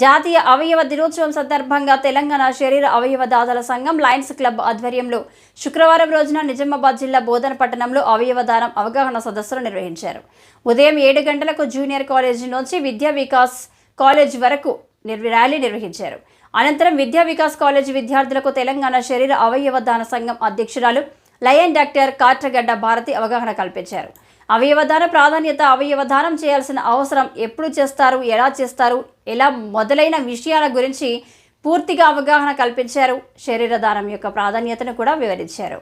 జాతీయ అవయవ దినోత్సవం సందర్భంగా తెలంగాణ శరీర అవయవ దాతల సంఘం లయన్స్ క్లబ్ ఆధ్వర్యంలో శుక్రవారం రోజున నిజామాబాద్ జిల్లా బోధన పట్టణంలో అవయవ దానం అవగాహన సదస్సులు నిర్వహించారు. ఉదయం ఏడు గంటలకు జూనియర్ కాలేజీ నుంచి విద్యా వికాస్ కాలేజ్ వరకు నిర్- ర్యాలీ నిర్వహించారు. అనంతరం విద్యా వికాస్ కాలేజ్ విద్యార్థులకు తెలంగాణ శరీర అవయవ దాన సంఘం అధ్యక్షురాలు లయన్ డాక్టర్ కాట్రగడ్డ భారతి అవగాహన కల్పించారు. అవయవదాన ప్రాధాన్యత అవయవదానం చేయాల్సిన అవసరం ఎప్పుడు చేస్తారు ఎలా చేస్తారు ఎలా మొదలైన విషయాల గురించి పూర్తిగా అవగాహన కల్పించారు. శరీర దానం యొక్క ప్రాధాన్యతను కూడా వివరించారు.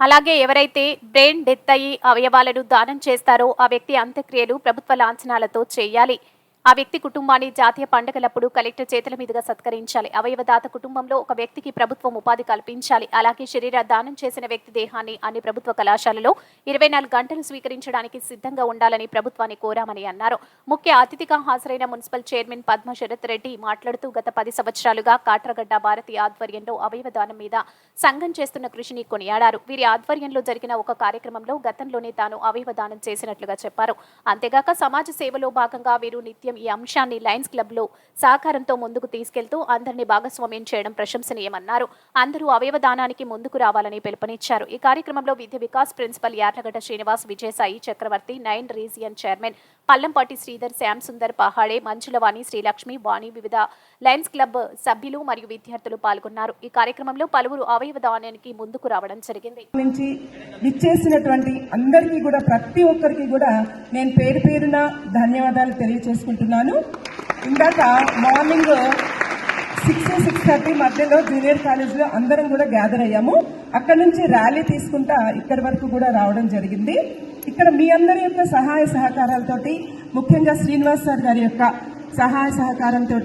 అలాగే ఎవరైతే బ్రెయిన్ డెత్ అయ్యి అవయవాలను దానం చేస్తారో ఆ వ్యక్తి అంత్యక్రియలు ప్రభుత్వ లాంఛనాలతో చేయాలి. ఆ వ్యక్తి కుటుంబాన్ని జాతీయ పండుగలప్పుడు కలెక్టర్ చేతుల మీదుగా సత్కరించాలి. అవయవదాత కుటుంబంలో ఒక వ్యక్తికి ప్రభుత్వం ఉపాధి కల్పించాలి. అలాగే శరీర దానం చేసిన వ్యక్తి దేహాన్ని అన్ని ప్రభుత్వ కళాశాలలో ఇరవై నాలుగు గంటలు స్వీకరించడానికి సిద్ధంగా ఉండాలని ప్రభుత్వాన్ని కోరామని అన్నారు. ముఖ్య అతిథిగా హాజరైన మున్సిపల్ చైర్మన్ పద్మ శరత్ రెడ్డి మాట్లాడుతూ గత పది సంవత్సరాలుగా కాట్రగడ్డ భారతి ఆధ్వర్యంలో అవయవదానం మీద సంఘం చేస్తున్న కృషిని కొనియాడారు. వీరి ఆధ్వర్యంలో జరిగిన ఒక కార్యక్రమంలో గతంలోనే తాను అవయవదానం చేసినట్లుగా చెప్పారు. అంతేగాక సమాజ సేవలో భాగంగా వీరు నిత్యం ఈ అంశాన్ని లయన్స్ క్లబ్లో సహకారంతో ముందుకు తీసుకెళ్తూ అందరినీ భాగస్వామ్యం చేయడం ప్రశంసనీయమన్నారు. అందరూ అవయవ దానానికి ముందుకు రావాలని పిలుపునిచ్చారు. ఈ కార్యక్రమంలో Vidya Vikas principal Yarlagadda Srinivas Vijayasai Chakravarthi nine region chairman Pallampati Sridhar Shyam Sundar Pahade Manchulavani Srilakshmi Vani వివిధ లయన్స్ క్లబ్ సభ్యులు మరియు విద్యార్థులు పాల్గొన్నారు. ఈ కార్యక్రమంలో పలువురు అవయవ దానానికి ముందుకు రావడం జరిగింది. నుంచి ఇచ్చేసినటువంటి అందరికీ కూడా ప్రతి ఒక్కరికి కూడా నేను పేరు పేరున ధన్యవాదాలు తెలియచేసుకుంటున్నాను. ఇందాక మార్నింగ్ సిక్స్ సిక్స్ థర్టీ మధ్యలో జూనియర్ కాలేజ్లో అందరం కూడా గ్యాదర్ అయ్యాము. అక్కడ నుంచి ర్యాలీ తీసుకుంటా ఇక్కడి వరకు కూడా రావడం జరిగింది. ఇక్కడ మీ అందరి యొక్క సహాయ సహకారాలతోటి ముఖ్యంగా శ్రీనివాస్ సార్ గారి యొక్క సహాయ సహకారంతో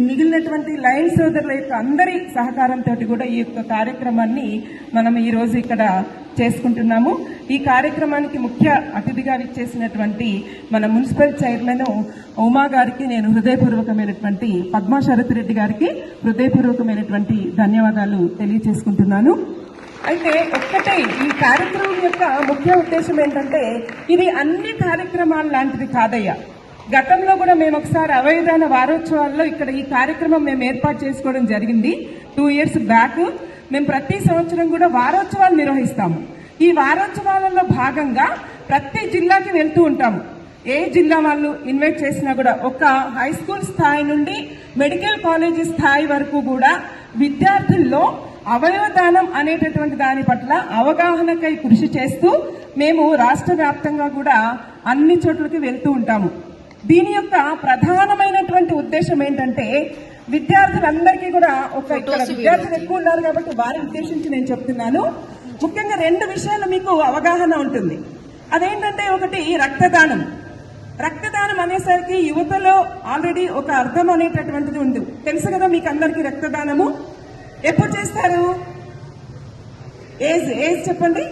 మిగిలినటువంటి లైన్ సోదరుల యొక్క అందరి సహకారంతో కూడా ఈ యొక్క కార్యక్రమాన్ని మనం ఈ రోజు ఇక్కడ చేసుకుంటున్నాము. ఈ కార్యక్రమానికి ముఖ్య అతిథిగా ఇచ్చేసినటువంటి మన మున్సిపల్ చైర్మన్ ఉమా గారికి నేను హృదయపూర్వకమైనటువంటి పద్మా శరత్ రెడ్డి గారికి హృదయపూర్వకమైనటువంటి ధన్యవాదాలు తెలియచేసుకుంటున్నాను అయితే ఒక్కటే ఈ కార్యక్రమం యొక్క ముఖ్య ఉద్దేశం ఏంటంటే ఇది అన్ని కార్యక్రమాల లాంటిది కాదయ్యా. గతంలో కూడా మేము ఒకసారి అవయదాన వారోత్సవాల్లో ఇక్కడ ఈ కార్యక్రమం మేము ఏర్పాటు చేసుకోవడం జరిగింది. టూ ఇయర్స్ బ్యాక్ మేము ప్రతి సంవత్సరం కూడా వారోత్సవాలు నిర్వహిస్తాము. ఈ వారోత్సవాలలో భాగంగా ప్రతి జిల్లాకి వెళ్తూ ఉంటాము. ఏ జిల్లా వాళ్ళు ఇన్వైట్ చేసినా కూడా ఒక హై స్కూల్ స్థాయి నుండి మెడికల్ కాలేజీ స్థాయి వరకు కూడా విద్యార్థుల్లో అవయవదానం అనేటటువంటి దాని పట్ల అవగాహనకై కృషి చేస్తూ మేము రాష్ట్ర వ్యాప్తంగా కూడా అన్ని చోట్లకి వెళ్తూ ఉంటాము. దీని యొక్క ప్రధానమైనటువంటి ఉద్దేశం ఏంటంటే విద్యార్థులందరికీ కూడా ఒక ఇక్కడ విద్యార్థులు ఎక్కువ ఉన్నారు కాబట్టి వారి ఉద్దేశించి నేను చెప్తున్నాను. ముఖ్యంగా రెండు విషయాలు మీకు అవగాహన ఉంటుంది. అదేంటంటే ఒకటి రక్తదానం. రక్తదానం అనేసరికి యువతలో ఆల్రెడీ ఒక అర్థం అనేటటువంటిది ఉంది. తెలుసు కదా మీకు అందరికీ రక్తదానము? ఎప్పుడు చేస్తారు? ఏజ్ ఏజ్ చెప్పండి.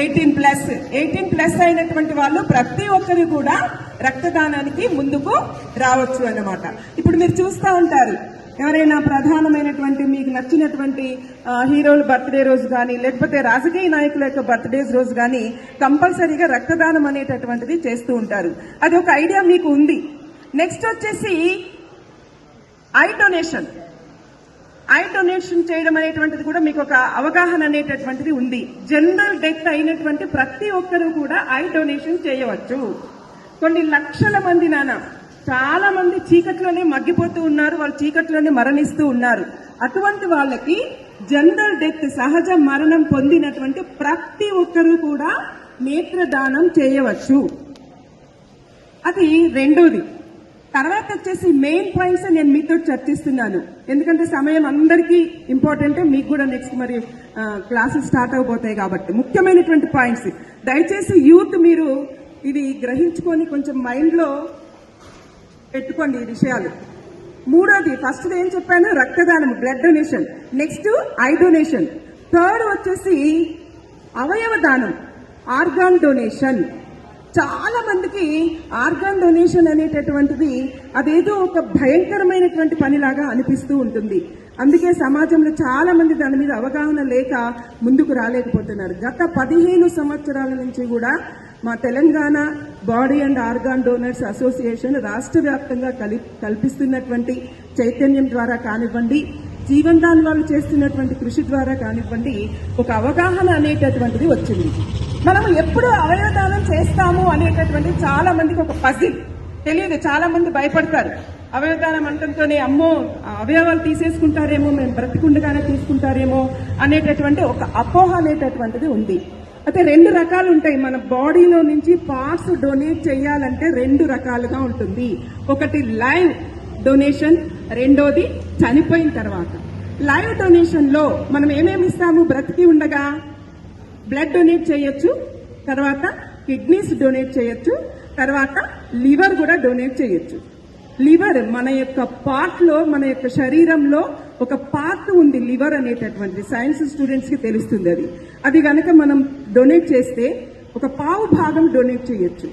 ఎయిటీన్ ప్లస్ ఎయిటీన్ ప్లస్ అయినటువంటి వాళ్ళు ప్రతి ఒక్కరు కూడా రక్తదానానికి ముందుకు రావచ్చు అన్నమాట. ఇప్పుడు మీరు చూస్తూ ఉంటారు. ఎవరైనా ప్రధానమైనటువంటి మీకు నచ్చినటువంటి హీరోల బర్త్డే రోజు కానీ లేకపోతే రాజకీయ నాయకుల యొక్క బర్త్డేస్ రోజు కానీ కంపల్సరీగా రక్తదానం అనేటటువంటిది చేస్తూ ఉంటారు. అది ఒక ఐడియా మీకు ఉంది. నెక్స్ట్ వచ్చేసి ఐ డొనేషన్. ఐ డొనేషన్ చేయడం అనేటువంటిది కూడా మీకు ఒక అవగాహన అనేటటువంటిది ఉంది. జనరల్ డెత్ అయినటువంటి ప్రతి ఒక్కరూ కూడా ఐ డొనేషన్ చేయవచ్చు. కొన్ని లక్షల మంది నాన్న చాలా మంది చీకట్లోనే మగ్గిపోతూ ఉన్నారు వాళ్ళు చీకట్లోనే మరణిస్తూ ఉన్నారు. అటువంటి వాళ్ళకి జనరల్ డెత్ సహజ మరణం పొందినటువంటి ప్రతి ఒక్కరూ కూడా నేత్రదానం చేయవచ్చు. అది రెండోది. తర్వాత వచ్చేసి మెయిన్ పాయింట్స్ నేను మీతో చర్చిస్తున్నాను. ఎందుకంటే సమయం అందరికీ ఇంపార్టెంట్ మీకు కూడా నెక్స్ట్ మరి క్లాసెస్ స్టార్ట్ అవబోతాయి కాబట్టి. ముఖ్యమైనటువంటి పాయింట్స్ దయచేసి యూత్ మీరు ఇది గ్రహించుకొని కొంచెం మైండ్లో పెట్టుకోండి ఈ విషయాలు. మూడోది ఫస్ట్ ఏం చెప్పాను రక్తదానం blood donation next eye donation third వచ్చేసి అవయవ దానం ఆర్గాన్ డొనేషన్ చాలా మందికి ఆర్గాన్ డొనేషన్ అనేటటువంటిది అదేదో ఒక భయంకరమైనటువంటి పనిలాగా అనిపిస్తూ ఉంటుంది. అందుకే సమాజంలో చాలా మంది దాని మీద అవగాహన లేక ముందుకు రాలేకపోతున్నారు. గత పదిహేను సంవత్సరాల నుంచి కూడా మా Telangana body and organ donors association రాష్ట్ర వ్యాప్తంగా కలి కల్పిస్తున్నటువంటి చైతన్యం ద్వారా కానివ్వండి జీవన్ వాళ్ళు చేస్తున్నటువంటి కృషి ద్వారా కానివ్వండి ఒక అవగాహన అనేటటువంటిది వచ్చింది. మనం ఎప్పుడు అవయవదానం చేస్తాము అనేటటువంటిది చాలా మందికి ఒక పజిల్. తెలియదు చాలా మంది భయపడతారు. అవయవదానం అంటంతోనే అమ్మో అవయవాలు తీసేసుకుంటారేమో మేము బ్రతికుండగానే తీసుకుంటారేమో అనేటటువంటి ఒక అపోహ అనేటటువంటిది ఉంది. అయితే రెండు రకాలు ఉంటాయి. మన బాడీలో నుంచి పార్ట్స్ డొనేట్ చేయాలంటే రెండు రకాలుగా ఉంటుంది. ఒకటి లైవ్ డొనేషన్ రెండోది చనిపోయిన తర్వాత. లైవ్ డొనేషన్లో మనం ఏమేమి ఇస్తాము? బ్రతికి ఉండగా బ్లడ్ డొనేట్ చేయొచ్చు తర్వాత కిడ్నీస్ డొనేట్ చేయొచ్చు తర్వాత లివర్ కూడా డొనేట్ చేయొచ్చు. లివర్ మన యొక్క పార్ట్లో మన యొక్క శరీరంలో ఒక పార్ట్ ఉంది లివర్ అనేటటువంటి. సైన్స్ స్టూడెంట్స్కి తెలుస్తుంది అది. అది గనక మనం డొనేట్ చేస్తే ఒక పావు భాగం డొనేట్ చేయొచ్చు.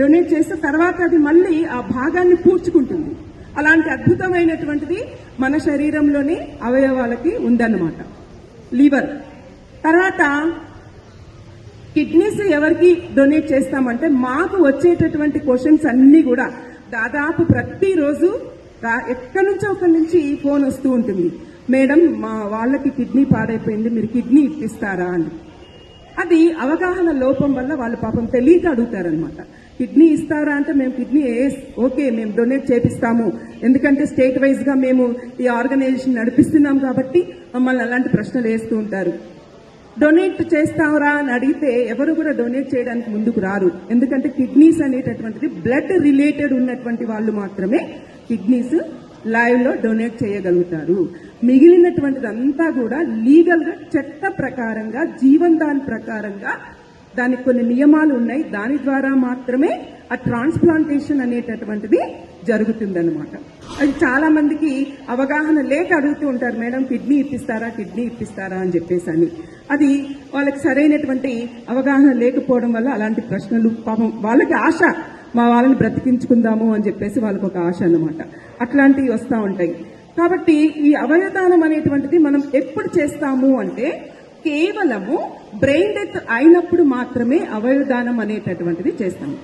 డొనేట్ చేస్తే తర్వాత అది మళ్ళీ ఆ భాగాన్ని పూడ్చుకుంటుంది. అలాంటి అద్భుతమైనటువంటిది మన శరీరంలోని అవయవాలకి ఉందన్నమాట. లివర్ తర్వాత కిడ్నీస్ ఎవరికి డొనేట్ చేస్తామంటే మాకు వచ్చేటటువంటి క్వశ్చన్స్ అన్ని కూడా దాదాపు ప్రతిరోజు ఎక్కడి నుంచో ఒకరి నుంచి ఫోన్ వస్తూ ఉంటుంది. మేడం మా వాళ్ళకి కిడ్నీ పాడైపోయింది మీరు కిడ్నీ ఇప్పిస్తారా? అని. అది అవగాహన లోపం వల్ల వాళ్ళు పాపం తెలియక అడుగుతారనమాట కిడ్నీ ఇస్తారా అంటే మేము కిడ్నీ ఓకే మేము డొనేట్ చేపిస్తాము. ఎందుకంటే స్టేట్ వైజ్గా మేము ఈ ఆర్గనైజేషన్ నడిపిస్తున్నాం కాబట్టి మమ్మల్ని అలాంటి ప్రశ్నలు వేస్తూ ఉంటారు. డొనేట్ చేస్తారా అని అడిగితే ఎవరు కూడా డొనేట్ చేయడానికి ముందుకు రారు. ఎందుకంటే కిడ్నీస్ అనేటటువంటిది బ్లడ్ రిలేటెడ్ ఉన్నటువంటి వాళ్ళు మాత్రమే కిడ్నీస్ లైవ్లో డొనేట్ చేయగలుగుతారు. మిగిలినటువంటిది అంతా కూడా లీగల్గా చట్ట ప్రకారంగా జీవన్ దాన్ ప్రకారంగా దానికి కొన్ని నియమాలు ఉన్నాయి. దాని ద్వారా మాత్రమే ఆ ట్రాన్స్ప్లాంటేషన్ అనేటటువంటిది జరుగుతుందనమాట అది చాలా మందికి అవగాహన లేక అడుగుతూ ఉంటారు మేడం కిడ్నీ ఇప్పిస్తారా కిడ్నీ ఇప్పిస్తారా? అని చెప్పేసి అని. అది వాళ్ళకి సరైనటువంటి అవగాహన లేకపోవడం వల్ల అలాంటి ప్రశ్నలు పాపం వాళ్ళకి ఆశ మా వాళ్ళని బ్రతికించుకుందాము అని చెప్పేసి వాళ్ళకి ఒక ఆశ అనమాట అట్లాంటివి వస్తూ ఉంటాయి. కాబట్టి ఈ అవయదానం అనేటువంటిది మనం ఎప్పుడు చేస్తాము అంటే కేవలము బ్రెయిన్ డెత్ అయినప్పుడు మాత్రమే అవయవదానం అనేటటువంటిది చేస్తాము.